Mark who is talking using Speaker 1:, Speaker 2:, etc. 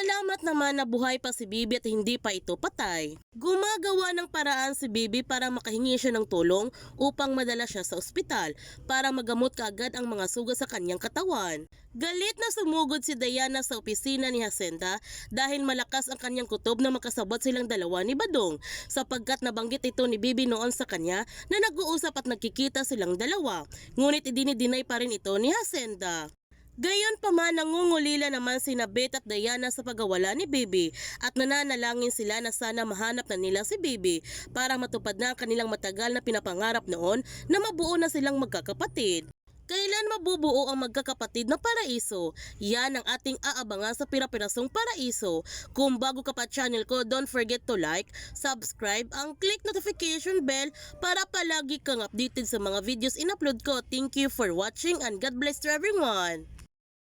Speaker 1: Salamat naman na buhay pa si Bibi at hindi pa ito patay. Gumagawa ng paraan si Bibi para makahingi siya ng tulong upang madala siya sa ospital para magamot kaagad ang mga sugat sa kanyang katawan. Galit na sumugod si Diana sa opisina ni Hacienda dahil malakas ang kanyang kutob na makasabot silang dalawa ni Badong sapagkat nabanggit ito ni Bibi noon sa kanya na nag-uusap at nagkikita silang dalawa. Ngunit idinidinay pa rin ito ni Hacienda. Gayon pa man nangungulila naman sina Beth at Diana sa pagawala ni Bibi at nananalangin sila na sana mahanap na nila si Bibi para matupad na ang kanilang matagal na pinapangarap noon na mabuo na silang magkakapatid. Kailan mabubuo ang magkakapatid na paraiso? Yan ang ating aabangan sa Pirapirasong Paraiso. Kung bago ka pa channel ko, don't forget to like, subscribe, ang click notification bell para palagi kang updated sa mga videos in-upload ko. Thank you for watching and God bless to everyone!